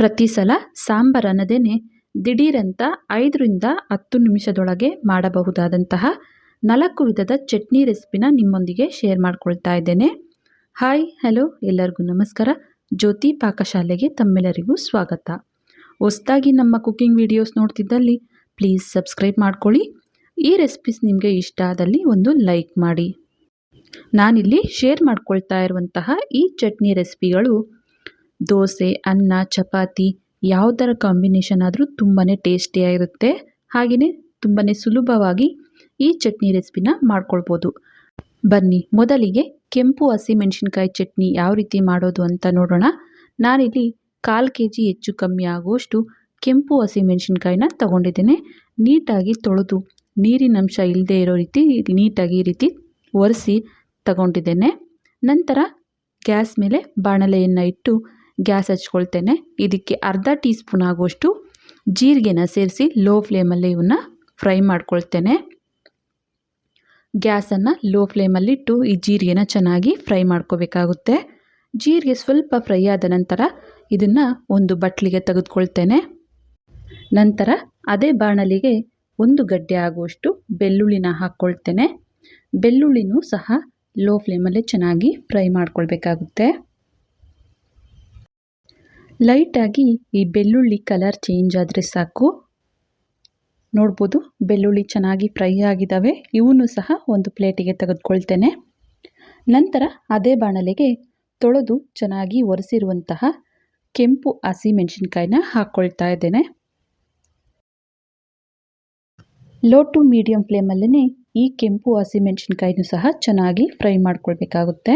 ಪ್ರತಿ ಸಲ ಸಾಂಬಾರು ದಿಢೀರಂತ ಐದರಿಂದ ಹತ್ತು ನಿಮಿಷದೊಳಗೆ ಮಾಡಬಹುದಾದಂತಹ ನಾಲ್ಕು ವಿಧದ ಚಟ್ನಿ ರೆಸಿಪಿನ ನಿಮ್ಮೊಂದಿಗೆ ಶೇರ್ ಮಾಡ್ಕೊಳ್ತಾ ಇದ್ದೇನೆ. ಹಾಯ್, ಹಲೋ, ಎಲ್ಲರಿಗೂ ನಮಸ್ಕಾರ. ಜ್ಯೋತಿ ಪಾಕಶಾಲೆಗೆ ತಮ್ಮೆಲ್ಲರಿಗೂ ಸ್ವಾಗತ. ಹೊಸ್ದಾಗಿ ನಮ್ಮ ಕುಕ್ಕಿಂಗ್ ವಿಡಿಯೋಸ್ ನೋಡ್ತಿದ್ದಲ್ಲಿ ಪ್ಲೀಸ್ ಸಬ್ಸ್ಕ್ರೈಬ್ ಮಾಡ್ಕೊಳ್ಳಿ. ಈ ರೆಸಿಪೀಸ್ ನಿಮಗೆ ಇಷ್ಟ ಆದಲ್ಲಿ ಒಂದು ಲೈಕ್ ಮಾಡಿ. ನಾನಿಲ್ಲಿ ಶೇರ್ ಮಾಡ್ಕೊಳ್ತಾ ಇರುವಂತಹ ಈ ಚಟ್ನಿ ರೆಸಿಪಿಗಳು ದೋಸೆ, ಅನ್ನ, ಚಪಾತಿ ಯಾವುದರ ಕಾಂಬಿನೇಷನ್ ಆದರೂ ತುಂಬಾ ಟೇಸ್ಟಿಯಾಗಿರುತ್ತೆ ಹಾಗೆಯೇ ತುಂಬಾ ಸುಲಭವಾಗಿ ಈ ಚಟ್ನಿ ರೆಸಿಪಿನ ಮಾಡ್ಕೊಳ್ಬೋದು. ಬನ್ನಿ, ಮೊದಲಿಗೆ ಕೆಂಪು ಹಸಿಮೆಣಸಿನ್ಕಾಯಿ ಚಟ್ನಿ ಯಾವ ರೀತಿ ಮಾಡೋದು ಅಂತ ನೋಡೋಣ. ನಾನಿಲ್ಲಿ ಕಾಲು ಕೆ ಜಿ ಹೆಚ್ಚು ಕಮ್ಮಿ ಆಗುವಷ್ಟು ಕೆಂಪು ಹಸಿಮೆಣಸಿನ್ಕಾಯಿನ ತಗೊಂಡಿದ್ದೇನೆ. ನೀಟಾಗಿ ತೊಳೆದು ನೀರಿನಂಶ ಇಲ್ಲದೆ ಇರೋ ರೀತಿ ನೀಟಾಗಿ ಈ ರೀತಿ ಒರೆಸಿ ತಗೊಂಡಿದ್ದೇನೆ. ನಂತರ ಗ್ಯಾಸ್ ಮೇಲೆ ಬಾಣಲೆಯನ್ನು ಇಟ್ಟು ಗ್ಯಾಸ್ ಹಚ್ಕೊಳ್ತೇನೆ. ಇದಕ್ಕೆ ಅರ್ಧ ಟೀ ಸ್ಪೂನ್ ಆಗುವಷ್ಟು ಜೀರಿಗೆನ ಸೇರಿಸಿ ಲೋ ಫ್ಲೇಮಲ್ಲಿ ಇವನ್ನ ಫ್ರೈ ಮಾಡ್ಕೊಳ್ತೇನೆ. ಗ್ಯಾಸನ್ನು ಲೋ ಫ್ಲೇಮಲ್ಲಿಟ್ಟು ಈ ಜೀರಿಗೆನ ಚೆನ್ನಾಗಿ ಫ್ರೈ ಮಾಡ್ಕೋಬೇಕಾಗುತ್ತೆ. ಜೀರಿಗೆ ಸ್ವಲ್ಪ ಫ್ರೈ ಆದ ನಂತರ ಇದನ್ನು ಒಂದು ಬಟ್ಲಿಗೆ ತೆಗೆದುಕೊಳ್ತೇನೆ. ನಂತರ ಅದೇ ಬಾಣಲಿಗೆ ಒಂದು ಗಡ್ಡೆ ಆಗುವಷ್ಟು ಬೆಳ್ಳುಳ್ಳಿನ ಹಾಕ್ಕೊಳ್ತೇನೆ. ಬೆಳ್ಳುಳ್ಳಿನೂ ಸಹ ಲೋ ಫ್ಲೇಮಲ್ಲೇ ಚೆನ್ನಾಗಿ ಫ್ರೈ ಮಾಡ್ಕೊಳ್ಬೇಕಾಗುತ್ತೆ. ಲೈಟಾಗಿ ಈ ಬೆಳ್ಳುಳ್ಳಿ ಕಲರ್ ಚೇಂಜ್ ಆದರೆ ಸಾಕು. ನೋಡ್ಬೋದು, ಬೆಳ್ಳುಳ್ಳಿ ಚೆನ್ನಾಗಿ ಫ್ರೈ ಆಗಿದ್ದಾವೆ ಇವನು ಸಹ ಒಂದು ಪ್ಲೇಟಿಗೆ ತೆಗೆದುಕೊಳ್ತೇನೆ. ನಂತರ ಅದೇ ಬಾಣಲೆಗೆ ತೊಳೆದು ಚೆನ್ನಾಗಿ ಒರೆಸಿರುವಂತಹ ಕೆಂಪು ಹಸಿಮೆಣಸಿನ್ಕಾಯಿನ ಹಾಕ್ಕೊಳ್ತಾ ಇದ್ದೇನೆ. ಲೋ ಟು ಮೀಡಿಯಂ ಫ್ಲೇಮಲ್ಲೇ ಈ ಕೆಂಪು ಹಸಿಮೆಣಸಿನ್ಕಾಯಿನೂ ಸಹ ಚೆನ್ನಾಗಿ ಫ್ರೈ ಮಾಡ್ಕೊಳ್ಬೇಕಾಗುತ್ತೆ.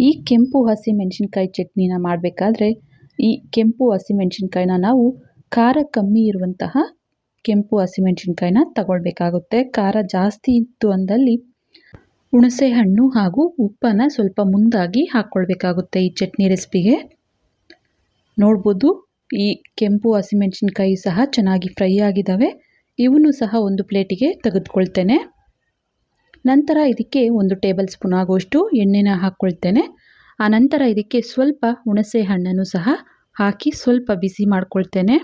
ಈ ಕೆಂಪು ಹಸಿಮೆಣಸಿನ್ಕಾಯಿ ಚಟ್ನಿನ ಮಾಡಬೇಕಾದ್ರೆ ಈ ಕೆಂಪು ಹಸಿಮೆಣಸಿನ್ಕಾಯಿನ ನಾವು ಖಾರ ಕಮ್ಮಿ ಇರುವಂತಹ ಕೆಂಪು ಹಸಿಮೆಣಸಿನ್ಕಾಯಿನ ತಗೊಳ್ಬೇಕಾಗುತ್ತೆ. ಖಾರ ಜಾಸ್ತಿ ಇತ್ತು ಅಂದಲ್ಲಿ ಹುಣಸೆ ಹಣ್ಣು ಹಾಗೂ ಉಪ್ಪನ್ನು ಸ್ವಲ್ಪ ಮುಂದಾಗಿ ಹಾಕ್ಕೊಳ್ಬೇಕಾಗುತ್ತೆ ಈ ಚಟ್ನಿ ರೆಸಿಪಿಗೆ. ನೋಡ್ಬೋದು, ಈ ಕೆಂಪು ಹಸಿಮೆಣಸಿನ್ಕಾಯಿ ಸಹ ಚೆನ್ನಾಗಿ ಫ್ರೈ ಆಗಿದ್ದಾವೆ ಇವನು ಸಹ ಒಂದು ಪ್ಲೇಟಿಗೆ ತೆಗೆದುಕೊಳ್ತೇನೆ. ನಂತರ ಇದಕ್ಕೆ ಒಂದು ಟೇಬಲ್ ಸ್ಪೂನ್ ಆಗುವಷ್ಟು ಎಣ್ಣೆನ ಹಾಕ್ಕೊಳ್ತೇನೆ. ಆ ನಂತರ ಇದಕ್ಕೆ ಸ್ವಲ್ಪ ಹುಣಸೆ ಹಣ್ಣನ್ನು ಸಹ ಹಾಕಿ ಸ್ವಲ್ಪ ಬಿಸಿ ಮಾಡ್ಕೊಳ್ತೇನೆ.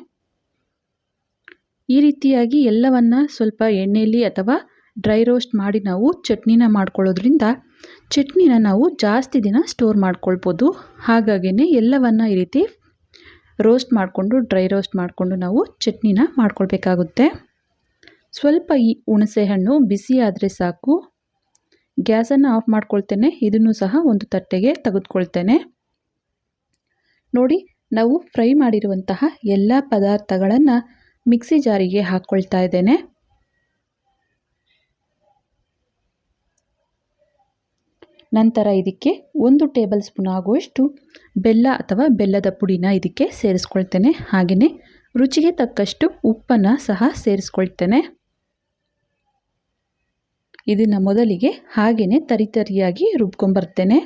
ಈ ರೀತಿಯಾಗಿ ಎಲ್ಲವನ್ನ ಸ್ವಲ್ಪ ಎಣ್ಣೆಯಲ್ಲಿ ಅಥವಾ ಡ್ರೈ ರೋಸ್ಟ್ ಮಾಡಿ ನಾವು ಚಟ್ನಿನ ಮಾಡ್ಕೊಳ್ಳೋದ್ರಿಂದ ಚಟ್ನಿನ ನಾವು ಜಾಸ್ತಿ ದಿನ ಸ್ಟೋರ್ ಮಾಡ್ಕೊಳ್ಬೋದು. ಹಾಗಾಗಿಯೇ ಎಲ್ಲವನ್ನು ಈ ರೀತಿ ರೋಸ್ಟ್ ಮಾಡಿಕೊಂಡು ಡ್ರೈ ರೋಸ್ಟ್ ಮಾಡಿಕೊಂಡು ನಾವು ಚಟ್ನಿನ ಮಾಡ್ಕೊಳ್ಬೇಕಾಗುತ್ತೆ. ಸ್ವಲ್ಪ ಈ ಹುಣಸೆಹಣ್ಣು ಬಿಸಿ ಆದರೆ ಸಾಕು. ಗ್ಯಾಸನ್ನು ಆಫ್ ಮಾಡ್ಕೊಳ್ತೇನೆ. ಇದನ್ನು ಸಹ ಒಂದು ತಟ್ಟೆಗೆ ತೆಗೆದುಕೊಳ್ತೇನೆ. ನೋಡಿ, ನಾವು ಫ್ರೈ ಮಾಡಿರುವಂತಹ ಎಲ್ಲ ಪದಾರ್ಥಗಳನ್ನು ಮಿಕ್ಸಿ ಜಾರಿಗೆ ಹಾಕ್ಕೊಳ್ತಾ ಇದ್ದೇನೆ. ನಂತರ ಇದಕ್ಕೆ ಒಂದು ಟೇಬಲ್ ಸ್ಪೂನ್ ಆಗುವಷ್ಟು ಬೆಲ್ಲ ಅಥವಾ ಬೆಲ್ಲದ ಪುಡಿನ ಇದಕ್ಕೆ ಸೇರಿಸ್ಕೊಳ್ತೇನೆ. ಹಾಗೆಯೇ ರುಚಿಗೆ ತಕ್ಕಷ್ಟು ಉಪ್ಪನ್ನು ಸಹ ಸೇರಿಸ್ಕೊಳ್ತೇನೆ. ಇದನ್ನು ಮೊದಲಿಗೆ ಹಾಗೆಯೇ ತರಿತರಿಯಾಗಿ ರುಬ್ಕೊಂಬರ್ತೇನೆ.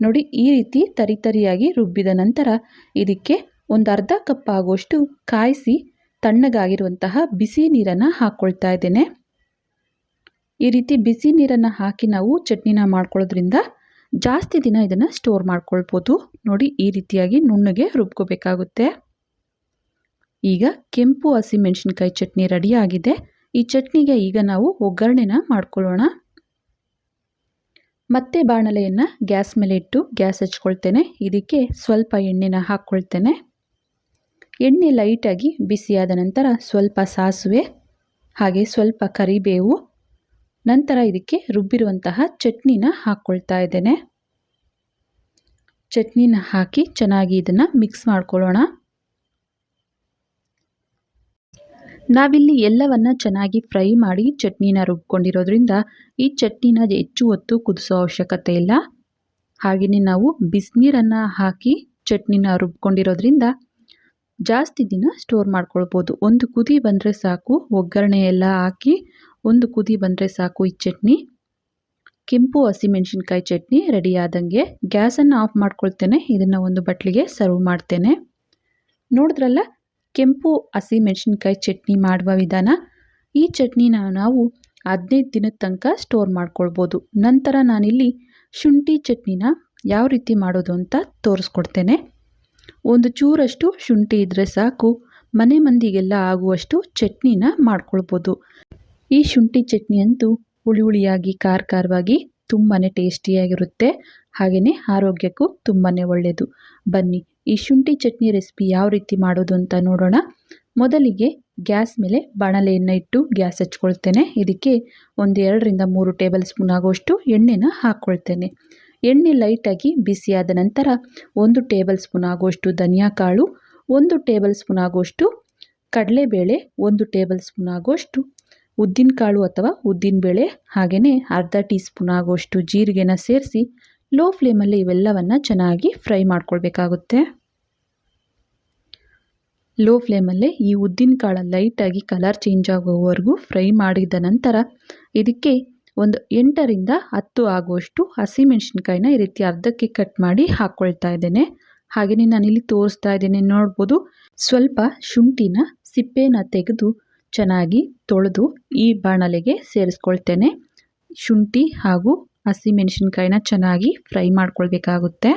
ನೋಡಿ, ಈ ರೀತಿ ತರಿತರಿಯಾಗಿ ರುಬ್ಬಿದ ನಂತರ ಇದಕ್ಕೆ ಒಂದು ಅರ್ಧ ಕಪ್ ಆಗುವಷ್ಟು ಕಾಯಿಸಿ ತಣ್ಣಗಾಗಿರುವಂತಹ ಬಿಸಿ ನೀರನ್ನು ಹಾಕ್ಕೊಳ್ತಾ ಇದ್ದೇನೆ. ಈ ರೀತಿ ಬಿಸಿ ನೀರನ್ನು ಹಾಕಿ ನಾವು ಚಟ್ನಿನ ಮಾಡ್ಕೊಳ್ಳೋದ್ರಿಂದ ಜಾಸ್ತಿ ದಿನ ಇದನ್ನು ಸ್ಟೋರ್ ಮಾಡ್ಕೊಳ್ಬೋದು. ನೋಡಿ, ಈ ರೀತಿಯಾಗಿ ನುಣ್ಣಗೆ ರುಬ್ಕೋಬೇಕಾಗುತ್ತೆ. ಈಗ ಕೆಂಪು ಹಸಿಮೆಣಸಿನ್ಕಾಯಿ ಚಟ್ನಿ ರೆಡಿಯಾಗಿದೆ ಈ ಚಟ್ನಿಗೆ ಈಗ ನಾವು ಒಗ್ಗರಣೆನ ಮಾಡ್ಕೊಳ್ಳೋಣ. ಮತ್ತೆ ಬಾಣಲೆಯನ್ನು ಗ್ಯಾಸ್ ಮೇಲೆ ಇಟ್ಟು ಗ್ಯಾಸ್ ಹಚ್ಕೊಳ್ತೇನೆ. ಇದಕ್ಕೆ ಸ್ವಲ್ಪ ಎಣ್ಣೆನ ಹಾಕ್ಕೊಳ್ತೇನೆ. ಎಣ್ಣೆ ಲೈಟಾಗಿ ಬಿಸಿಯಾದ ನಂತರ ಸ್ವಲ್ಪ ಸಾಸಿವೆ, ಹಾಗೆ ಸ್ವಲ್ಪ ಕರಿಬೇವು, ನಂತರ ಇದಕ್ಕೆ ರುಬ್ಬಿರುವಂತಹ ಚಟ್ನಿನ ಹಾಕ್ಕೊಳ್ತಾ ಇದ್ದೇನೆ. ಚಟ್ನಿನ ಹಾಕಿ ಚೆನ್ನಾಗಿ ಇದನ್ನು ಮಿಕ್ಸ್ ಮಾಡ್ಕೊಳ್ಳೋಣ. ನಾವಿಲ್ಲಿ ಎಲ್ಲವನ್ನ ಚೆನ್ನಾಗಿ ಫ್ರೈ ಮಾಡಿ ಚಟ್ನಿನ ರುಬ್ಕೊಂಡಿರೋದ್ರಿಂದ ಈ ಚಟ್ನಿನ ಹೆಚ್ಚು ಹೊತ್ತು ಕುದಿಸೋ ಅವಶ್ಯಕತೆ ಇಲ್ಲ. ಹಾಗೆಯೇ ನಾವು ಬಿಸಿನೀರನ್ನು ಹಾಕಿ ಚಟ್ನಿನ ರುಬ್ಕೊಂಡಿರೋದ್ರಿಂದ ಜಾಸ್ತಿ ದಿನ ಸ್ಟೋರ್ ಮಾಡ್ಕೊಳ್ಬೋದು. ಒಂದು ಕುದಿ ಬಂದರೆ ಸಾಕು, ಒಗ್ಗರಣೆ ಎಲ್ಲ ಹಾಕಿ ಒಂದು ಕುದಿ ಬಂದರೆ ಸಾಕು ಈ ಚಟ್ನಿ. ಕೆಂಪು ಹಸಿಮೆಣಸಿನ್ಕಾಯಿ ಚಟ್ನಿ ರೆಡಿ ಆದಂಗೆ ಗ್ಯಾಸನ್ನು ಆಫ್ ಮಾಡ್ಕೊಳ್ತೇನೆ. ಇದನ್ನು ಒಂದು ಬಟ್ಲಿಗೆ ಸರ್ವ್ ಮಾಡ್ತೇನೆ. ನೋಡಿದ್ರಲ್ಲ ಕೆಂಪು ಹಸಿಮೆಣ್ಸಿನ್ಕಾಯಿ ಚಟ್ನಿ ಮಾಡುವ ವಿಧಾನ. ಈ ಚಟ್ನಿನ ನಾವು ಹದಿನೈದು ದಿನದ ತನಕ ಸ್ಟೋರ್ ಮಾಡ್ಕೊಳ್ಬೋದು. ನಂತರ ನಾನಿಲ್ಲಿ ಶುಂಠಿ ಚಟ್ನಿನ ಯಾವ ರೀತಿ ಮಾಡೋದು ಅಂತ ತೋರಿಸ್ಕೊಡ್ತೇನೆ. ಒಂದು ಚೂರಷ್ಟು ಶುಂಠಿ ಇದ್ದರೆ ಸಾಕು. ಮನೆ ಮಂದಿಗೆಲ್ಲ ಆಗುವಷ್ಟು ಚಟ್ನಿನ ಮಾಡ್ಕೊಳ್ಬೋದು. ಈ ಶುಂಠಿ ಚಟ್ನಿ ಅಂತೂ ಹುಳಿ ಹುಳಿಯಾಗಿ, ಖಾರ ಖಾರವಾಗಿ ತುಂಬಾ ಟೇಸ್ಟಿಯಾಗಿರುತ್ತೆ ಹಾಗೆಯೇ ಆರೋಗ್ಯಕ್ಕೂ ತುಂಬಾ ಒಳ್ಳೆಯದು ಬನ್ನಿ ಈ ಶುಂಠಿ ಚಟ್ನಿ ರೆಸಿಪಿ ಯಾವ ರೀತಿ ಮಾಡೋದು ಅಂತ ನೋಡೋಣ. ಮೊದಲಿಗೆ ಗ್ಯಾಸ್ ಮೇಲೆ ಬಾಣಲೆಯನ್ನು ಇಟ್ಟು ಗ್ಯಾಸ್ ಹಚ್ಕೊಳ್ತೇನೆ. ಇದಕ್ಕೆ ಒಂದು ಎರಡರಿಂದ ಮೂರು ಟೇಬಲ್ ಸ್ಪೂನ್ ಆಗುವಷ್ಟು ಎಣ್ಣೆನ ಹಾಕ್ಕೊಳ್ತೇನೆ ಎಣ್ಣೆ ಲೈಟಾಗಿ ಬಿಸಿಯಾದ ನಂತರ ಒಂದು ಟೇಬಲ್ ಸ್ಪೂನ್ ಆಗುವಷ್ಟು ಧನಿಯಾ ಕಾಳು, ಒಂದು ಟೇಬಲ್ ಸ್ಪೂನ್ ಆಗುವಷ್ಟು ಕಡಲೆಬೇಳೆ, ಒಂದು ಟೇಬಲ್ ಸ್ಪೂನ್ ಆಗುವಷ್ಟು ಉದ್ದಿನಕಾಳು ಅಥವಾ ಉದ್ದಿನಬೇಳೆ ಹಾಗೆಯೇ ಅರ್ಧ ಟೀ ಸ್ಪೂನ್ ಆಗುವಷ್ಟು ಜೀರಿಗೆನ ಸೇರಿಸಿ ಲೋ ಫ್ಲೇಮಲ್ಲಿ ಇವೆಲ್ಲವನ್ನು ಚೆನ್ನಾಗಿ ಫ್ರೈ ಮಾಡ್ಕೊಳ್ಬೇಕಾಗುತ್ತೆ. ಲೋ ಫ್ಲೇಮಲ್ಲೇ ಈ ಉದ್ದಿನ ಕಾಳು ಲೈಟಾಗಿ ಕಲರ್ ಚೇಂಜ್ ಆಗುವವರೆಗೂ ಫ್ರೈ ಮಾಡಿದ ನಂತರ ಇದಕ್ಕೆ ಒಂದು ಎಂಟರಿಂದ ಹತ್ತು ಆಗುವಷ್ಟು ಹಸಿಮೆಣಸಿನ್ಕಾಯಿನ ಈ ರೀತಿ ಅರ್ಧಕ್ಕೆ ಕಟ್ ಮಾಡಿ ಹಾಕ್ಕೊಳ್ತಾ ಇದ್ದೇನೆ. ಹಾಗೆಯೇ ನಾನಿಲ್ಲಿ ತೋರಿಸ್ತಾ ಇದ್ದೇನೆ ನೋಡ್ಬೋದು. ಸ್ವಲ್ಪ ಶುಂಠಿನ ಸಿಪ್ಪೆನ ತೆಗೆದು ಚೆನ್ನಾಗಿ ತೊಳೆದು ಈ ಬಾಣಲೆಗೆ ಸೇರಿಸ್ಕೊಳ್ತೇನೆ. ಶುಂಠಿ ಹಾಗೂ ಹಸಿಮೆಣಸಿನ್ಕಾಯಿನ ಚೆನ್ನಾಗಿ ಫ್ರೈ ಮಾಡ್ಕೊಳ್ಬೇಕಾಗುತ್ತೆ.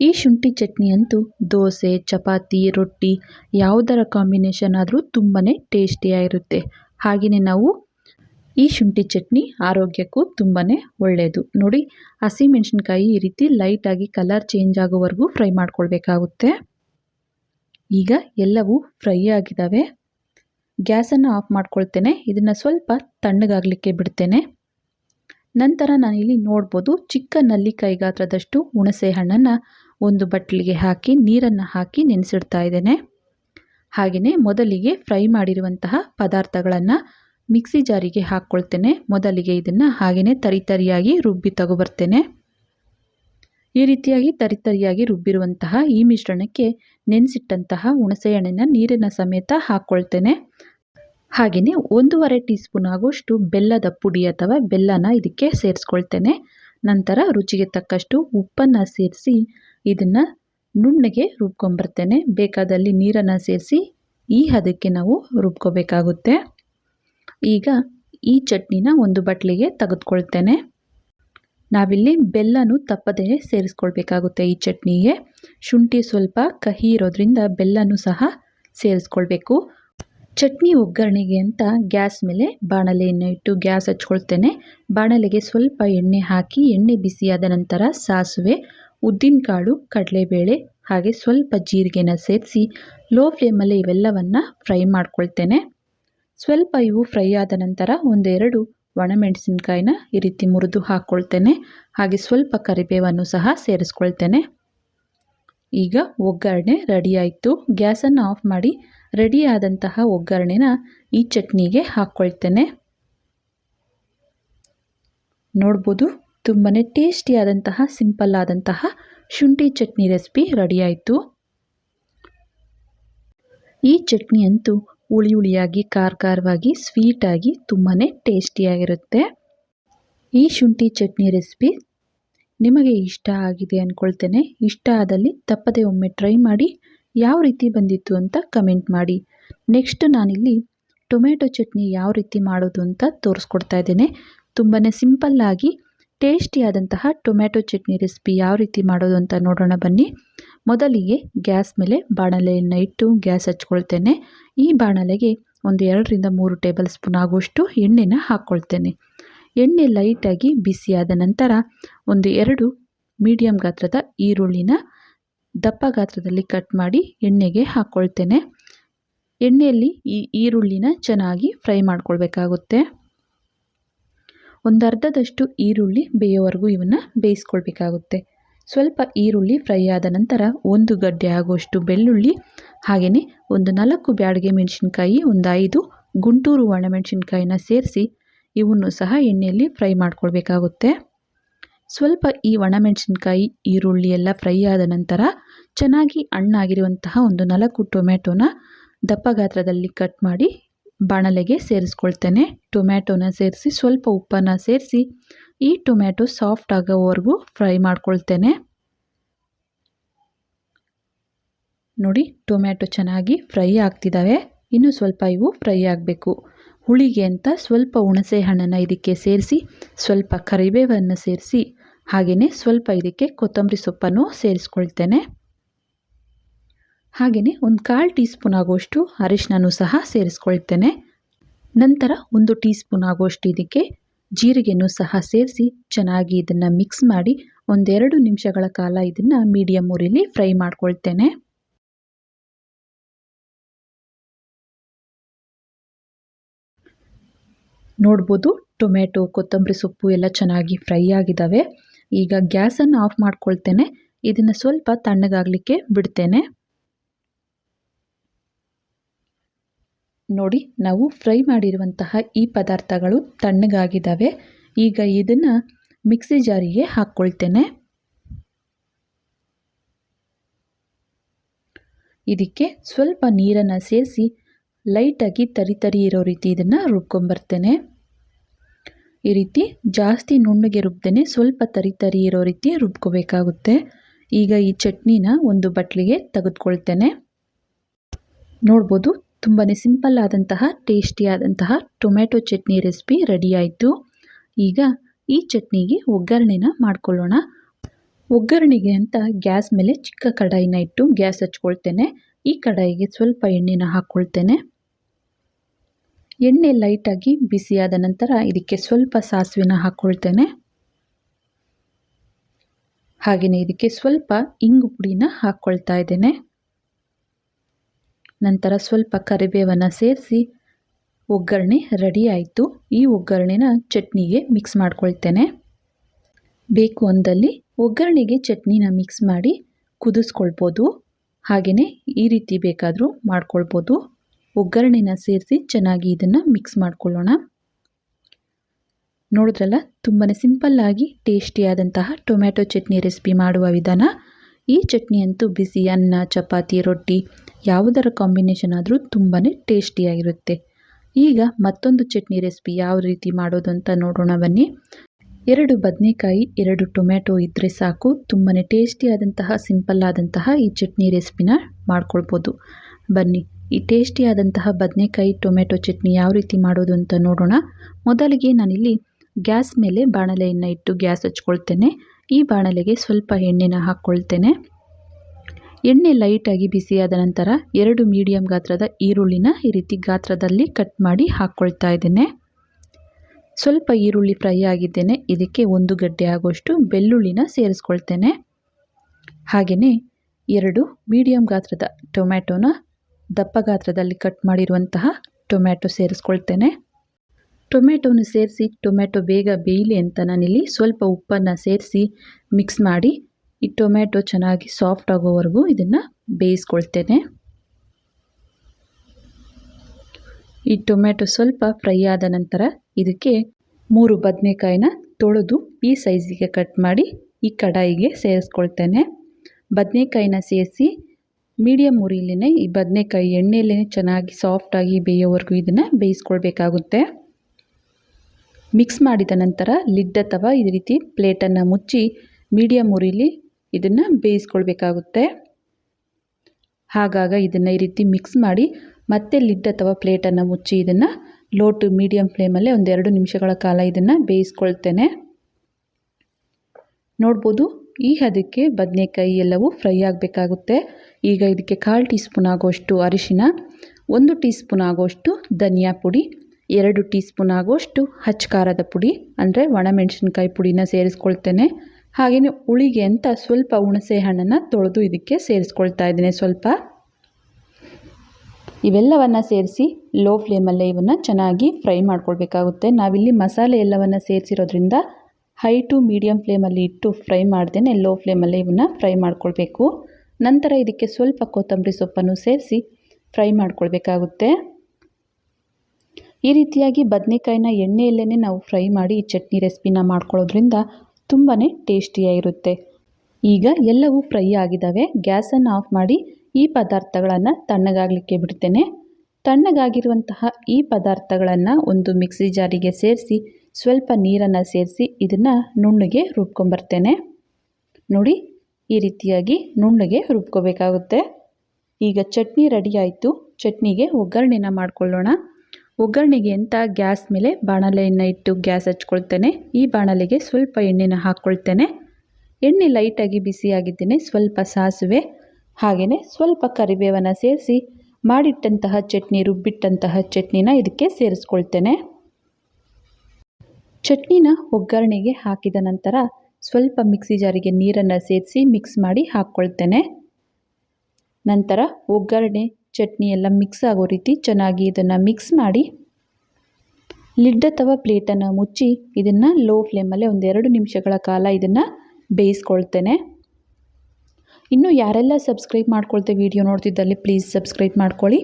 ಈ ಶುಂಠಿ ಚಟ್ನಿ ಅಂತೂ ದೋಸೆ, ಚಪಾತಿ, ರೊಟ್ಟಿ ಯಾವುದರ ಕಾಂಬಿನೇಷನ್ ಆದರೂ ತುಂಬಾ ಟೇಸ್ಟಿಯಾಗಿರುತ್ತೆ ಹಾಗೆಯೇ ನಾವು ಈ ಶುಂಠಿ ಚಟ್ನಿ ಆರೋಗ್ಯಕ್ಕೂ ತುಂಬಾ ಒಳ್ಳೆಯದು ನೋಡಿ ಹಸಿಮೆಣಸಿನ್ಕಾಯಿ ಈ ರೀತಿ ಲೈಟಾಗಿ ಕಲರ್ ಚೇಂಜ್ ಆಗೋವರೆಗೂ ಫ್ರೈ ಮಾಡ್ಕೊಳ್ಬೇಕಾಗುತ್ತೆ. ಈಗ ಎಲ್ಲವೂ ಫ್ರೈ ಆಗಿದ್ದಾವೆ ಗ್ಯಾಸನ್ನು ಆಫ್ ಮಾಡ್ಕೊಳ್ತೇನೆ. ಇದನ್ನು ಸ್ವಲ್ಪ ತಣ್ಣಗಾಗಲಿಕ್ಕೆ ಬಿಡ್ತೇನೆ. ನಂತರ ನಾನಿಲ್ಲಿ ನೋಡ್ಬೋದು ಚಿಕ್ಕ ನಲ್ಲಿಕಾಯಿ ಗಾತ್ರದಷ್ಟು ಹುಣಸೆ ಹಣ್ಣನ್ನು ಒಂದು ಬಟ್ಲಿಗೆ ಹಾಕಿ, ನೀರನ್ನು ಹಾಕಿ ನೆನೆಸಿಡ್ತಾ ಇದ್ದೇನೆ. ಹಾಗೆಯೇ ಮೊದಲಿಗೆ ಫ್ರೈ ಮಾಡಿರುವಂತಹ ಪದಾರ್ಥಗಳನ್ನು ಮಿಕ್ಸಿ ಜಾರಿಗೆ ಹಾಕ್ಕೊಳ್ತೇನೆ ಮೊದಲಿಗೆ ಇದನ್ನು ಹಾಗೆಯೇ ತರಿತರಿಯಾಗಿ ರುಬ್ಬಿ ತಗೊಬರ್ತೇನೆ. ಈ ರೀತಿಯಾಗಿ ತರಿತರಿಯಾಗಿ ರುಬ್ಬಿರುವಂತಹ ಈ ಮಿಶ್ರಣಕ್ಕೆ ನೆನೆಸಿಟ್ಟಂತಹ ಹುಣಸೆಹಣ್ಣಿನ ನೀರಿನ ಸಮೇತ ಹಾಕ್ಕೊಳ್ತೇನೆ ಹಾಗೆಯೇ ಒಂದೂವರೆ ಟೀ ಸ್ಪೂನ್ ಆಗುವಷ್ಟು ಬೆಲ್ಲದ ಪುಡಿ ಅಥವಾ ಬೆಲ್ಲನ ಇದಕ್ಕೆ ಸೇರಿಸ್ಕೊಳ್ತೇನೆ. ನಂತರ ರುಚಿಗೆ ತಕ್ಕಷ್ಟು ಉಪ್ಪನ್ನು ಸೇರಿಸಿ ಇದನ್ನು ನುಣ್ಣಗೆ ರುಬ್ಕೊಂಬರ್ತೇನೆ. ಬೇಕಾದಲ್ಲಿ ನೀರನ್ನು ಸೇರಿಸಿ ಈ ಹದಕ್ಕೆ ನಾವು ರುಬ್ಕೋಬೇಕಾಗುತ್ತೆ. ಈಗ ಈ ಚಟ್ನಿನ ಒಂದು ಬಟ್ಲಿಗೆ ತೆಗೆದುಕೊಳ್ತೇನೆ. ನಾವಿಲ್ಲಿ ಬೆಲ್ಲನೂ ತಪ್ಪದೇ ಸೇರಿಸ್ಕೊಳ್ಬೇಕಾಗುತ್ತೆ ಈ ಚಟ್ನಿಗೆ. ಶುಂಠಿ ಸ್ವಲ್ಪ ಕಹಿ ಇರೋದ್ರಿಂದ ಬೆಲ್ಲನೂ ಸಹ ಸೇರಿಸ್ಕೊಳ್ಬೇಕು. ಚಟ್ನಿ ಒಗ್ಗರಣೆಗೆ ಅಂತ ಗ್ಯಾಸ್ ಮೇಲೆ ಬಾಣಲೆಯನ್ನು ಇಟ್ಟು ಗ್ಯಾಸ್ ಹಚ್ಕೊಳ್ತೇನೆ. ಬಾಣಲೆಗೆ ಸ್ವಲ್ಪ ಎಣ್ಣೆ ಹಾಕಿ, ಎಣ್ಣೆ ಬಿಸಿಯಾದ ನಂತರ ಸಾಸಿವೆ, ಉದ್ದಿನಕಾಳು, ಕಡಲೆಬೇಳೆ ಹಾಗೆ ಸ್ವಲ್ಪ ಜೀರಿಗೆನ ಸೇರಿಸಿ ಲೋ ಫ್ಲೇಮಲ್ಲಿ ಇವೆಲ್ಲವನ್ನು ಫ್ರೈ ಮಾಡ್ಕೊಳ್ತೇನೆ. ಸ್ವಲ್ಪ ಇವು ಫ್ರೈ ಆದ ನಂತರ ಒಂದೆರಡು ಒಣಮೆಣಸಿನ್ಕಾಯಿನ ಈ ರೀತಿ ಮುರಿದು ಹಾಕ್ಕೊಳ್ತೇನೆ ಹಾಗೆ ಸ್ವಲ್ಪ ಕರಿಬೇವನ್ನು ಸಹ ಸೇರಿಸ್ಕೊಳ್ತೇನೆ. ಈಗ ಒಗ್ಗರಣೆ ರೆಡಿ ಆಯಿತು. ಗ್ಯಾಸನ್ನು ಆಫ್ ಮಾಡಿ ರೆಡಿ ಆದಂತಹ ಒಗ್ಗರಣೆನ ಈ ಚಟ್ನಿಗೆ ಹಾಕ್ಕೊಳ್ತೇನೆ. ನೋಡ್ಬೋದು ತುಂಬಾ ಟೇಸ್ಟಿಯಾದಂತಹ ಸಿಂಪಲ್ ಆದಂತಹ ಶುಂಠಿ ಚಟ್ನಿ ರೆಸಿಪಿ ರೆಡಿ ಆಯಿತು ಈ ಚಟ್ನಿ ಅಂತೂ ಹುಳಿ ಹುಳಿಯಾಗಿ ಖಾರ ಖಾರವಾಗಿ ಸ್ವೀಟಾಗಿ ತುಂಬಾ ಟೇಸ್ಟಿಯಾಗಿರುತ್ತೆ. ಈ ಶುಂಠಿ ಚಟ್ನಿ ರೆಸಿಪಿ ನಿಮಗೆ ಇಷ್ಟ ಆಗಿದೆ ಅಂದ್ಕೊಳ್ತೇನೆ ಇಷ್ಟ ಆದಲ್ಲಿ ತಪ್ಪದೆ ಒಮ್ಮೆ ಟ್ರೈ ಮಾಡಿ. ಯಾವ ರೀತಿ ಬಂದಿತ್ತು ಅಂತ ಕಮೆಂಟ್ ಮಾಡಿ. ನೆಕ್ಸ್ಟ್ ನಾನಿಲ್ಲಿ ಟೊಮೆಟೊ ಚಟ್ನಿ ಯಾವ ರೀತಿ ಮಾಡೋದು ಅಂತ ತೋರಿಸ್ಕೊಡ್ತಾ ಇದ್ದೇನೆ. ತುಂಬಾ ಸಿಂಪಲ್ಲಾಗಿ ಟೇಸ್ಟಿಯಾದಂತಹ ಟೊಮೆಟೊ ಚಟ್ನಿ ರೆಸಿಪಿ ಯಾವ ರೀತಿ ಮಾಡೋದು ಅಂತ ನೋಡೋಣ ಬನ್ನಿ. ಮೊದಲಿಗೆ ಗ್ಯಾಸ್ ಮೇಲೆ ಬಾಣಲೆಯನ್ನು ಇಟ್ಟು ಗ್ಯಾಸ್ ಹಚ್ಕೊಳ್ತೇನೆ. ಈ ಬಾಣಲೆಗೆ ಒಂದು ಎರಡರಿಂದ ಮೂರು ಟೇಬಲ್ ಸ್ಪೂನ್ ಆಗುವಷ್ಟು ಎಣ್ಣೆನ ಹಾಕ್ಕೊಳ್ತೇನೆ. ಎಣ್ಣೆ ಲೈಟಾಗಿ ಬಿಸಿಯಾದ ನಂತರ ಒಂದು ಎರಡು ಮೀಡಿಯಮ್ ಗಾತ್ರದ ಈರುಳ್ಳಿನ ದಪ್ಪ ಗಾತ್ರದಲ್ಲಿ ಕಟ್ ಮಾಡಿ ಎಣ್ಣೆಗೆ ಹಾಕ್ಕೊಳ್ತೇನೆ ಎಣ್ಣೆಯಲ್ಲಿ ಈ ಈರುಳ್ಳಿನ ಚೆನ್ನಾಗಿ ಫ್ರೈ ಮಾಡ್ಕೊಳ್ಬೇಕಾಗುತ್ತೆ. ಒಂದು ಅರ್ಧದಷ್ಟು ಈರುಳ್ಳಿ ಬೇಯೋವರೆಗೂ ಇವನ್ನು ಬೇಯಿಸ್ಕೊಳ್ಬೇಕಾಗುತ್ತೆ. ಸ್ವಲ್ಪ ಈರುಳ್ಳಿ ಫ್ರೈ ಆದ ನಂತರ ಒಂದು ಗಡ್ಡೆ ಆಗುವಷ್ಟು ಬೆಳ್ಳುಳ್ಳಿ, ಹಾಗೆಯೇ ಒಂದು ನಾಲ್ಕು ಬ್ಯಾಡಿಗೆ ಮೆಣಸಿನ್ಕಾಯಿ, ಒಂದು ಐದು ಗುಂಟೂರು ಒಣಮೆಣಸಿನ್ಕಾಯಿನ ಸೇರಿಸಿ ಇವನ್ನು ಸಹ ಎಣ್ಣೆಯಲ್ಲಿ ಫ್ರೈ ಮಾಡ್ಕೊಳ್ಬೇಕಾಗುತ್ತೆ. ಸ್ವಲ್ಪ ಈ ಒಣಮೆಣಸಿನ್ಕಾಯಿ, ಈರುಳ್ಳಿ ಎಲ್ಲ ಫ್ರೈ ಆದ ನಂತರ ಚೆನ್ನಾಗಿ ಹಣ್ಣಾಗಿರುವಂತಹ ಒಂದು ನಾಲ್ಕು ಟೊಮೆಟೊನ ದಪ್ಪ ಗಾತ್ರದಲ್ಲಿ ಕಟ್ ಮಾಡಿ ಬಾಣಲೆಗೆ ಸೇರಿಸ್ಕೊಳ್ತೇನೆ. ಟೊಮ್ಯಾಟೋನ ಸೇರಿಸಿ ಸ್ವಲ್ಪ ಉಪ್ಪನ್ನು ಸೇರಿಸಿ ಈ ಟೊಮ್ಯಾಟೊ ಸಾಫ್ಟ್ ಆಗೋವರೆಗೂ ಫ್ರೈ ಮಾಡ್ಕೊಳ್ತೇನೆ. ನೋಡಿ, ಟೊಮ್ಯಾಟೊ ಚೆನ್ನಾಗಿ ಫ್ರೈ ಆಗ್ತಿದ್ದಾವೆ ಇನ್ನು ಸ್ವಲ್ಪ ಇವು ಫ್ರೈ ಆಗಬೇಕು. ಹುಳಿಗೆ ಅಂತ ಸ್ವಲ್ಪ ಹುಣಸೆ ಹಣ್ಣನ್ನು ಇದಕ್ಕೆ ಸೇರಿಸಿ, ಸ್ವಲ್ಪ ಕರಿಬೇವನ್ನು ಸೇರಿಸಿ ಹಾಗೆಯೇ ಸ್ವಲ್ಪ ಇದಕ್ಕೆ ಕೊತ್ತಂಬರಿ ಸೊಪ್ಪನ್ನು ಸೇರಿಸ್ಕೊಳ್ತೇನೆ. ಹಾಗೆಯೇ ಒಂದು ಕಾಲು ಟೀ ಸ್ಪೂನ್ ಆಗುವಷ್ಟು ಅರಿಶಿನೂ ಸಹ ಸೇರಿಸ್ಕೊಳ್ತೇನೆ. ನಂತರ ಒಂದು ಟೀ ಸ್ಪೂನ್ ಆಗುವಷ್ಟು ಇದಕ್ಕೆ ಜೀರಿಗೆನೂ ಸಹ ಸೇರಿಸಿ ಚೆನ್ನಾಗಿ ಇದನ್ನು ಮಿಕ್ಸ್ ಮಾಡಿ ಒಂದೆರಡು ನಿಮಿಷಗಳ ಕಾಲ ಇದನ್ನು ಮೀಡಿಯಮ್ ಉರಿಲಿ ಫ್ರೈ ಮಾಡ್ಕೊಳ್ತೇನೆ. ನೋಡ್ಬೋದು ಟೊಮೆಟೊ, ಕೊತ್ತಂಬರಿ ಸೊಪ್ಪು ಎಲ್ಲ ಚೆನ್ನಾಗಿ ಫ್ರೈ ಆಗಿದ್ದಾವೆ. ಈಗ ಗ್ಯಾಸನ್ನು ಆಫ್ ಮಾಡ್ಕೊಳ್ತೇನೆ. ಇದನ್ನು ಸ್ವಲ್ಪ ತಣ್ಣಗಾಗಲಿಕ್ಕೆ ಬಿಡ್ತೇನೆ. ನೋಡಿ, ನಾವು ಫ್ರೈ ಮಾಡಿರುವಂತಹ ಈ ಪದಾರ್ಥಗಳು ತಣ್ಣಗಾಗಿದ್ದಾವೆ. ಈಗ ಇದನ್ನು ಮಿಕ್ಸಿ ಜಾರಿಗೆ ಹಾಕ್ಕೊಳ್ತೇನೆ. ಇದಕ್ಕೆ ಸ್ವಲ್ಪ ನೀರನ್ನು ಸೇರಿಸಿ ಲೈಟಾಗಿ ತರಿತರಿ ತರಿ ಇರೋ ರೀತಿ ಇದನ್ನು ರುಬ್ಕೊಂಬರ್ತೇನೆ. ಈ ರೀತಿ ಜಾಸ್ತಿ ನುಣ್ಣಗೆ ರುಬ್ದೇನೆ ಸ್ವಲ್ಪ ತರಿ ತರಿ ಇರೋ ರೀತಿ ರುಬ್ಕೋಬೇಕಾಗುತ್ತೆ. ಈಗ ಈ ಚಟ್ನಿನ ಒಂದು ಬಟ್ಲಿಗೆ ತೆಗೆದುಕೊಳ್ತೇನೆ. ನೋಡ್ಬೋದು ತುಂಬಾ ಸಿಂಪಲ್ ಆದಂತಹ ಟೇಸ್ಟಿಯಾದಂತಹ ಟೊಮೆಟೊ ಚಟ್ನಿ ರೆಸಿಪಿ ರೆಡಿ ಆಯಿತು. ಈಗ ಈ ಚಟ್ನಿಗೆ ಒಗ್ಗರಣೆನ ಮಾಡ್ಕೊಳ್ಳೋಣ. ಒಗ್ಗರಣೆಗೆ ಅಂತ ಗ್ಯಾಸ್ ಮೇಲೆ ಚಿಕ್ಕ ಕಡಾಯಿನ ಇಟ್ಟು ಗ್ಯಾಸ್ ಹಚ್ಕೊಳ್ತೇನೆ. ಈ ಕಡಾಯಿಗೆ ಸ್ವಲ್ಪ ಎಣ್ಣೆನ ಹಾಕ್ಕೊಳ್ತೇನೆ. ಎಣ್ಣೆ ಲೈಟಾಗಿ ಬಿಸಿಯಾದ ನಂತರ ಇದಕ್ಕೆ ಸ್ವಲ್ಪ ಸಾಸಿವೆನ ಹಾಕ್ಕೊಳ್ತೇನೆ ಹಾಗೆಯೇ ಇದಕ್ಕೆ ಸ್ವಲ್ಪ ಇಂಗು ಪುಡಿನ ಹಾಕ್ಕೊಳ್ತಾ ಇದ್ದೇನೆ. ನಂತರ ಸ್ವಲ್ಪ ಕರಿಬೇವನ್ನು ಸೇರಿಸಿ ಒಗ್ಗರಣೆ ರೆಡಿ ಆಯಿತು. ಈ ಒಗ್ಗರಣೆನ ಚಟ್ನಿಗೆ ಮಿಕ್ಸ್ ಮಾಡ್ಕೊಳ್ತೇನೆ. ಬೇಕು ಅಂದಲ್ಲಿ ಒಗ್ಗರಣೆಗೆ ಚಟ್ನಿನ ಮಿಕ್ಸ್ ಮಾಡಿ ಕುದಿಸ್ಕೊಳ್ಬೋದು. ಹಾಗೆಯೇ ಈ ರೀತಿ ಬೇಕಾದರೂ ಮಾಡ್ಕೊಳ್ಬೋದು. ಒಗ್ಗರಣೆನ ಸೇರಿಸಿ ಚೆನ್ನಾಗಿ ಇದನ್ನು ಮಿಕ್ಸ್ ಮಾಡ್ಕೊಳ್ಳೋಣ. ನೋಡಿದ್ರಲ್ಲ ತುಂಬಾ ಸಿಂಪಲ್ಲಾಗಿ ಟೇಸ್ಟಿಯಾದಂತಹ ಟೊಮ್ಯಾಟೊ ಚಟ್ನಿ ರೆಸಿಪಿ ಮಾಡುವ ವಿಧಾನ. ಈ ಚಟ್ನಿ ಅಂತೂ ಬಿಸಿ ಅನ್ನ, ಚಪಾತಿ, ರೊಟ್ಟಿ, ಯಾವುದರ ಕಾಂಬಿನೇಷನ್ ಆದರೂ ತುಂಬಾ ಟೇಸ್ಟಿಯಾಗಿರುತ್ತೆ ಈಗ ಮತ್ತೊಂದು ಚಟ್ನಿ ರೆಸಿಪಿ ಯಾವ ರೀತಿ ಮಾಡೋದು ಅಂತ ನೋಡೋಣ ಬನ್ನಿ. ಎರಡು ಬದನೆಕಾಯಿ, ಎರಡು ಟೊಮ್ಯಾಟೊ ಇದ್ದರೆ ಸಾಕು ತುಂಬಾ ಟೇಸ್ಟಿಯಾದಂತಹ ಸಿಂಪಲ್ ಆದಂತಹ ಈ ಚಟ್ನಿ ರೆಸಿಪಿನ ಮಾಡ್ಕೊಳ್ಬೋದು. ಬನ್ನಿ. ಈ ಟೇಸ್ಟಿಯಾದಂತಹ ಬದನೆಕಾಯಿ ಟೊಮೆಟೊ ಚಟ್ನಿ ಯಾವ ರೀತಿ ಮಾಡೋದು ಅಂತ ನೋಡೋಣ. ಮೊದಲಿಗೆ ನಾನಿಲ್ಲಿ ಗ್ಯಾಸ್ ಮೇಲೆ ಬಾಣಲೆಯನ್ನು ಇಟ್ಟು ಗ್ಯಾಸ್ ಹಚ್ಕೊಳ್ತೇನೆ. ಈ ಬಾಣಲೆಗೆ ಸ್ವಲ್ಪ ಎಣ್ಣೆನ ಹಾಕ್ಕೊಳ್ತೇನೆ. ಎಣ್ಣೆ ಲೈಟಾಗಿ ಬಿಸಿಯಾದ ನಂತರ ಎರಡು ಮೀಡಿಯಂ ಗಾತ್ರದ ಈರುಳ್ಳಿನ ಈ ರೀತಿ ಗಾತ್ರದಲ್ಲಿ ಕಟ್ ಮಾಡಿ ಹಾಕ್ಕೊಳ್ತಾ ಇದ್ದೇನೆ. ಸ್ವಲ್ಪ ಈರುಳ್ಳಿ ಫ್ರೈ ಆಗಿದ್ದೇನೆ. ಇದಕ್ಕೆ ಒಂದು ಗಡ್ಡೆ ಆಗೋಷ್ಟು ಬೆಳ್ಳುಳ್ಳಿನ ಸೇರಿಸ್ಕೊಳ್ತೇನೆ. ಹಾಗೆಯೇ ಎರಡು ಮೀಡಿಯಂ ಗಾತ್ರದ ಟೊಮ್ಯಾಟೊನ ದಪ್ಪ ಗಾತ್ರದಲ್ಲಿ ಕಟ್ ಮಾಡಿರುವಂತಹ ಟೊಮ್ಯಾಟೊ ಸೇರಿಸ್ಕೊಳ್ತೇನೆ. ಟೊಮೆಟೊನ ಸೇರಿಸಿ ಟೊಮೆಟೊ ಬೇಗ ಬೇಯಲಿ ಅಂತ ನಾನಿಲ್ಲಿ ಸ್ವಲ್ಪ ಉಪ್ಪನ್ನು ಸೇರಿಸಿ ಮಿಕ್ಸ್ ಮಾಡಿ, ಈ ಟೊಮೆಟೊ ಚೆನ್ನಾಗಿ ಸಾಫ್ಟ್ ಆಗೋವರೆಗೂ ಇದನ್ನು ಬೇಯಿಸ್ಕೊಳ್ತೇನೆ. ಈ ಟೊಮೆಟೊ ಸ್ವಲ್ಪ ಫ್ರೈ ಆದ ನಂತರ ಇದಕ್ಕೆ ಮೂರು ಬದನೆಕಾಯಿನ ತೊಳೆದು ಈ ಸೈಜಿಗೆ ಕಟ್ ಮಾಡಿ ಈ ಕಡಾಯಿಗೆ ಸೇರಿಸ್ಕೊಳ್ತೇನೆ. ಬದನೆಕಾಯಿನ ಸೇರಿಸಿ ಮೀಡಿಯಮ್ ಉರಿಲೇ ಈ ಬದನೆಕಾಯಿ ಎಣ್ಣೆಯಲ್ಲೇ ಚೆನ್ನಾಗಿ ಸಾಫ್ಟಾಗಿ ಬೇಯೋವರೆಗೂ ಇದನ್ನು ಬೇಯಿಸ್ಕೊಳ್ಬೇಕಾಗುತ್ತೆ. ಮಿಕ್ಸ್ ಮಾಡಿದ ನಂತರ ಲಿಡ್ ಅಥವಾ ಈ ರೀತಿ ಪ್ಲೇಟನ್ನು ಮುಚ್ಚಿ ಮೀಡಿಯಮ್ ಉರಿಲಿ ಇದನ್ನು ಬೇಯಿಸ್ಕೊಳ್ಬೇಕಾಗುತ್ತೆ. ಹಾಗಾಗ ಇದನ್ನು ಈ ರೀತಿ ಮಿಕ್ಸ್ ಮಾಡಿ ಮತ್ತೆ ಲಿಡ್ ಅಥವಾ ಪ್ಲೇಟನ್ನು ಮುಚ್ಚಿ ಇದನ್ನು ಲೋ ಟು ಮೀಡಿಯಮ್ ಫ್ಲೇಮಲ್ಲೇ ಒಂದೆರಡು ನಿಮಿಷಗಳ ಕಾಲ ಇದನ್ನು ಬೇಯಿಸ್ಕೊಳ್ತೇನೆ. ನೋಡ್ಬೋದು ಈ ಅದಕ್ಕೆ ಬದನೆಕಾಯಿ ಎಲ್ಲವೂ ಫ್ರೈ ಆಗಬೇಕಾಗುತ್ತೆ. ಈಗ ಇದಕ್ಕೆ ಕಾಲು ಟೀ ಸ್ಪೂನ್ ಆಗುವಷ್ಟು ಅರಿಶಿನ, ಒಂದು ಟೀ ಸ್ಪೂನ್ ಆಗುವಷ್ಟು ಧನಿಯಾ ಪುಡಿ, ಎರಡು ಟೀ ಸ್ಪೂನ್ ಆಗುವಷ್ಟು ಹಚ್ಚ ಖಾರದ ಪುಡಿ, ಅಂದರೆ ಒಣಮೆಣಸಿನ್ಕಾಯಿ ಪುಡಿನ ಸೇರಿಸ್ಕೊಳ್ತೇನೆ. ಹಾಗೆಯೇ ಹುಳಿಗೆ ಅಂತ ಸ್ವಲ್ಪ ಹುಣಸೆ ಹಣ್ಣನ್ನು ತೊಳೆದು ಇದಕ್ಕೆ ಸೇರಿಸ್ಕೊಳ್ತಾ ಇದ್ದೇನೆ ಸ್ವಲ್ಪ. ಇವೆಲ್ಲವನ್ನು ಸೇರಿಸಿ ಲೋ ಫ್ಲೇಮಲ್ಲೇ ಇವನ್ನು ಚೆನ್ನಾಗಿ ಫ್ರೈ ಮಾಡ್ಕೊಳ್ಬೇಕಾಗುತ್ತೆ. ನಾವಿಲ್ಲಿ ಮಸಾಲೆ ಎಲ್ಲವನ್ನು ಸೇರಿಸಿರೋದ್ರಿಂದ ಹೈ ಟು ಮೀಡಿಯಮ್ ಫ್ಲೇಮಲ್ಲಿ ಇಟ್ಟು ಫ್ರೈ ಮಾಡ್ದೇನೆ, ಲೋ ಫ್ಲೇಮಲ್ಲಿ ಇವನ್ನ ಫ್ರೈ ಮಾಡ್ಕೊಳ್ಬೇಕು. ನಂತರ ಇದಕ್ಕೆ ಸ್ವಲ್ಪ ಕೊತ್ತಂಬರಿ ಸೊಪ್ಪನ್ನು ಸೇರಿಸಿ ಫ್ರೈ ಮಾಡ್ಕೊಳ್ಬೇಕಾಗುತ್ತೆ. ಈ ರೀತಿಯಾಗಿ ಬದನೆಕಾಯಿನ ಎಣ್ಣೆಯಲ್ಲೇ ನಾವು ಫ್ರೈ ಮಾಡಿ ಈ ಚಟ್ನಿ ರೆಸಿಪಿನ ಮಾಡ್ಕೊಳ್ಳೋದ್ರಿಂದ ತುಂಬಾ ಟೇಸ್ಟಿಯಾಗಿರುತ್ತೆ. ಈಗ ಎಲ್ಲವೂ ಫ್ರೈ ಆಗಿದ್ದಾವೆ ಗ್ಯಾಸನ್ನು ಆಫ್ ಮಾಡಿ ಈ ಪದಾರ್ಥಗಳನ್ನು ತಣ್ಣಗಾಗಲಿಕ್ಕೆ ಬಿಡ್ತೇನೆ. ತಣ್ಣಗಾಗಿರುವಂತಹ ಈ ಪದಾರ್ಥಗಳನ್ನು ಒಂದು ಮಿಕ್ಸಿ ಜಾರಿಗೆ ಸೇರಿಸಿ ಸ್ವಲ್ಪ ನೀರನ್ನು ಸೇರಿಸಿ ಇದನ್ನು ನುಣ್ಣಗೆ ರುಬ್ಕೊಂಬರ್ತೇನೆ. ನೋಡಿ, ಈ ರೀತಿಯಾಗಿ ನುಣ್ಣಗೆ ರುಬ್ಕೋಬೇಕಾಗುತ್ತೆ. ಈಗ ಚಟ್ನಿ ರೆಡಿ ಆಯಿತು. ಚಟ್ನಿಗೆ ಒಗ್ಗರಣೆನ ಮಾಡ್ಕೊಳ್ಳೋಣ. ಒಗ್ಗರಣೆಗೆ ಅಂತ ಗ್ಯಾಸ್ ಮೇಲೆ ಬಾಣಲೆಯನ್ನು ಇಟ್ಟು ಗ್ಯಾಸ್ ಹಚ್ಕೊಳ್ತೇನೆ. ಈ ಬಾಣಲೆಗೆ ಸ್ವಲ್ಪ ಎಣ್ಣೆನ ಹಾಕ್ಕೊಳ್ತೇನೆ. ಎಣ್ಣೆ ಲೈಟಾಗಿ ಬಿಸಿಯಾಗಿದ್ದೇನೆ, ಸ್ವಲ್ಪ ಸಾಸಿವೆ ಹಾಗೆಯೇ ಸ್ವಲ್ಪ ಕರಿಬೇವನ್ನು ಸೇರಿಸಿ ಮಾಡಿಟ್ಟಂತಹ ಚಟ್ನಿ, ರುಬ್ಬಿಟ್ಟಂತಹ ಚಟ್ನಿನ ಇದಕ್ಕೆ ಸೇರಿಸ್ಕೊಳ್ತೇನೆ. ಚಟ್ನಿನ ಒಗ್ಗರಣೆಗೆ ಹಾಕಿದ ನಂತರ ಸ್ವಲ್ಪ ಮಿಕ್ಸಿ ಜಾರಿಗೆ ನೀರನ್ನು ಸೇರಿಸಿ ಮಿಕ್ಸ್ ಮಾಡಿ ಹಾಕ್ಕೊಳ್ತೇನೆ. ನಂತರ ಒಗ್ಗರಣೆ, ಚಟ್ನಿ ಎಲ್ಲ ಮಿಕ್ಸ್ ಆಗೋ ರೀತಿ ಚೆನ್ನಾಗಿ ಇದನ್ನು ಮಿಕ್ಸ್ ಮಾಡಿ ಲಿಡ್ ಅಥವಾ ಪ್ಲೇಟನ್ನು ಮುಚ್ಚಿ ಇದನ್ನು ಲೋ ಫ್ಲೇಮಲ್ಲೇ ಒಂದೆರಡು ನಿಮಿಷಗಳ ಕಾಲ ಇದನ್ನು ಬೇಯಿಸ್ಕೊಳ್ತೇನೆ. ಇನ್ನು ಯಾರೆಲ್ಲ ಸಬ್ಸ್ಕ್ರೈಬ್ ಮಾಡ್ಕೊಳ್ತೆ ವಿಡಿಯೋ ನೋಡ್ತಿದ್ದಲ್ಲಿ ಪ್ಲೀಸ್ ಸಬ್ಸ್ಕ್ರೈಬ್ ಮಾಡ್ಕೊಳ್ಳಿ.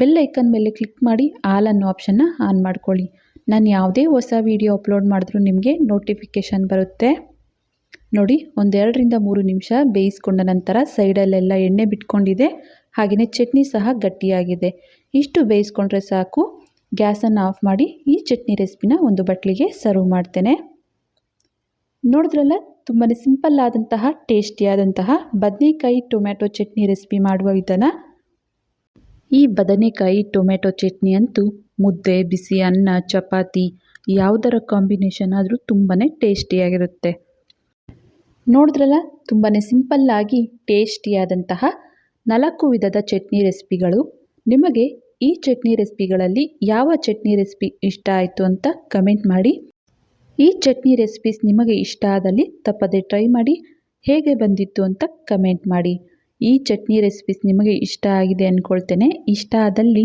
ಬೆಲ್ ಐಕನ್ ಮೇಲೆ ಕ್ಲಿಕ್ ಮಾಡಿ ಆಲ್ ಅನ್ನೋ ಆಪ್ಷನ್ನ ಆನ್ ಮಾಡ್ಕೊಳ್ಳಿ. ನಾನು ಯಾವುದೇ ಹೊಸ ವಿಡಿಯೋ ಅಪ್ಲೋಡ್ ಮಾಡಿದ್ರೂ ನಿಮಗೆ ನೋಟಿಫಿಕೇಷನ್ ಬರುತ್ತೆ. ನೋಡಿ ಒಂದೆರಡರಿಂದ ಮೂರು ನಿಮಿಷ ಬೇಯಿಸ್ಕೊಂಡ ನಂತರ ಸೈಡಲ್ಲೆಲ್ಲ ಎಣ್ಣೆ ಬಿಟ್ಕೊಂಡಿದೆ. ಹಾಗೆಯೇ ಚಟ್ನಿ ಸಹ ಗಟ್ಟಿಯಾಗಿದೆ. ಇಷ್ಟು ಬೇಯಿಸ್ಕೊಂಡ್ರೆ ಸಾಕು. ಗ್ಯಾಸನ್ನು ಆಫ್ ಮಾಡಿ ಈ ಚಟ್ನಿ ರೆಸಿಪಿನ ಒಂದು ಬಟ್ಲಿಗೆ ಸರ್ವ್ ಮಾಡ್ತೇನೆ. ನೋಡಿದ್ರಲ್ಲ ತುಂಬಾ ಸಿಂಪಲ್ ಆದಂತಹ ಟೇಸ್ಟಿಯಾದಂತಹ ಬದನೆಕಾಯಿ ಟೊಮ್ಯಾಟೊ ಚಟ್ನಿ ರೆಸಿಪಿ ಮಾಡುವ ವಿಧಾನ. ಈ ಬದನೆಕಾಯಿ ಟೊಮೆಟೊ ಚಟ್ನಿ ಅಂತೂ ಮುದ್ದೆ, ಬಿಸಿ ಅನ್ನ, ಚಪಾತಿ ಯಾವುದರ ಕಾಂಬಿನೇಷನ್ ಆದರೂ ತುಂಬಾ ಟೇಸ್ಟಿಯಾಗಿರುತ್ತೆ ನೋಡಿದ್ರಲ್ಲ ತುಂಬಾ ಸಿಂಪಲ್ಲಾಗಿ ಟೇಸ್ಟಿಯಾದಂತಹ ನಾಲ್ಕು ವಿಧದ ಚಟ್ನಿ ರೆಸಿಪಿಗಳು ನಿಮಗೆ ಈ ಚಟ್ನಿ ರೆಸಿಪಿಗಳಲ್ಲಿ ಯಾವ ಚಟ್ನಿ ರೆಸಿಪಿ ಇಷ್ಟ ಆಯಿತು ಅಂತ ಕಮೆಂಟ್ ಮಾಡಿ. ಈ ಚಟ್ನಿ ರೆಸಿಪೀಸ್ ನಿಮಗೆ ಇಷ್ಟ ಆದಲ್ಲಿ ತಪ್ಪದೆ ಟ್ರೈ ಮಾಡಿ, ಹೇಗೆ ಬಂದಿತ್ತು ಅಂತ ಕಮೆಂಟ್ ಮಾಡಿ. ಈ ಚಟ್ನಿ ರೆಸಿಪೀಸ್ ನಿಮಗೆ ಇಷ್ಟ ಆಗಿದೆ ಅಂದ್ಕೊಳ್ತೇನೆ ಇಷ್ಟ ಆದಲ್ಲಿ